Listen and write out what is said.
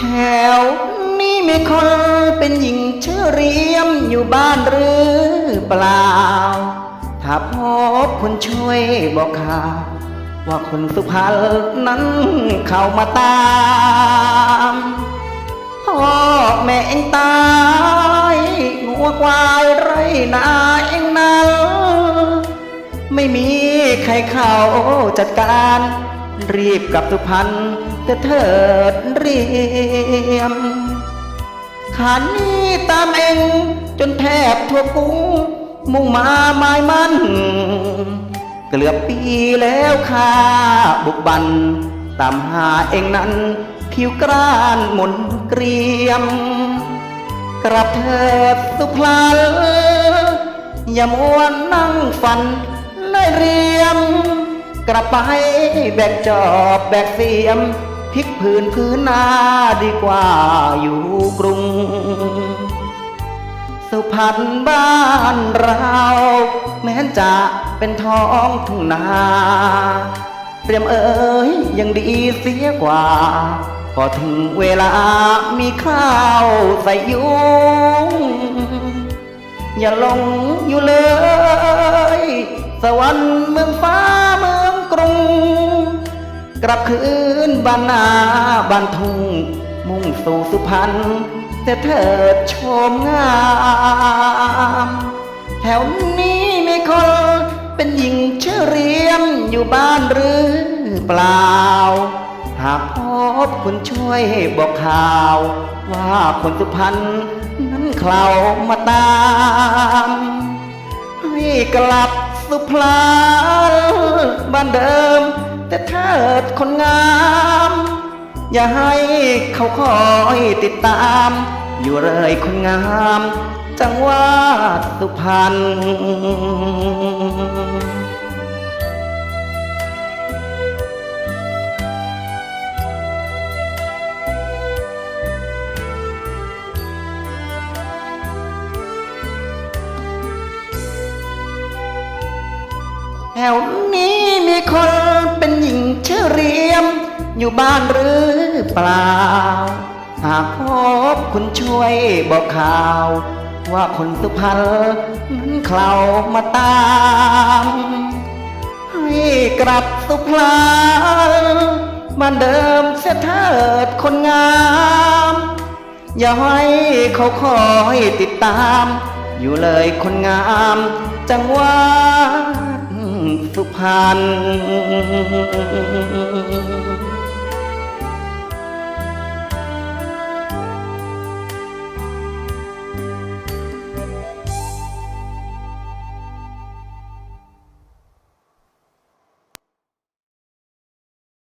แถวนี้มีคนเป็นหญิงชื่อเรียมอยู่บ้านหรือเปล่า ถ้าพบคนช่วยบอกข่าวว่าคนสุพรรณนั้นเข้ามาตามพ่อแม่เองตายงัวควายไรนาเองนั้นไม่มีใครเข้าจัดการ รีบกับสุพรรณแต่เถิดเรียมขันนี้ตามเองจนแทบทั่วกรุงมุ่งมาหมายมันเกือบปีแล้วข้าบุกบัน ตามหาเองนั้น ผิวกร้านหมุนเกรียมกลับเถิดสุพรรณอย่ามัวนั่งฝันเลยเรียม กลับไปแบกจอบแบกเสียมพลิกผืนพื้นนาดีกว่าอยู่กรุง สุพรรณบ้านเรา แม้นจะเป็นท้องทุ่งนา เตรียมเอ๋ยยังดีเสียกว่า พอถึงเวลามีข้าวใส่ยุงอย่าลงอยู่เลย สวรรค์เมืองฟ้า กลับคืนบ้านนาบ้านทุ่ง มุ่งสู่สุพรรณแต่เถิดชมงาม แถวนี้มีคนเป็นหญิงเชื่อเรียมอยู่บ้านหรือเปล่า หากพบคุณช่วยบอกข่าว ว่าคนสุพรรณนั้นเขามาตามให้กลับสุพรรณบ้านเดิม แต่เถิดคนงาม อย่าให้เขาคอยติดตาม อยู่เลยคนงาม จังหวัดสุพรรณแถวนี้มีคน อยู่บ้านหรือเปล่า หากพบคุณช่วยบอกข่าว ว่าคนสุพรรณนั้นเขามาตาม ให้กลับสุพรรณบ้านเดิมเสียเถิดคนงาม อย่าให้เขาคอยติดตาม อยู่เลยคนงาม จังหวัดสุพรรณ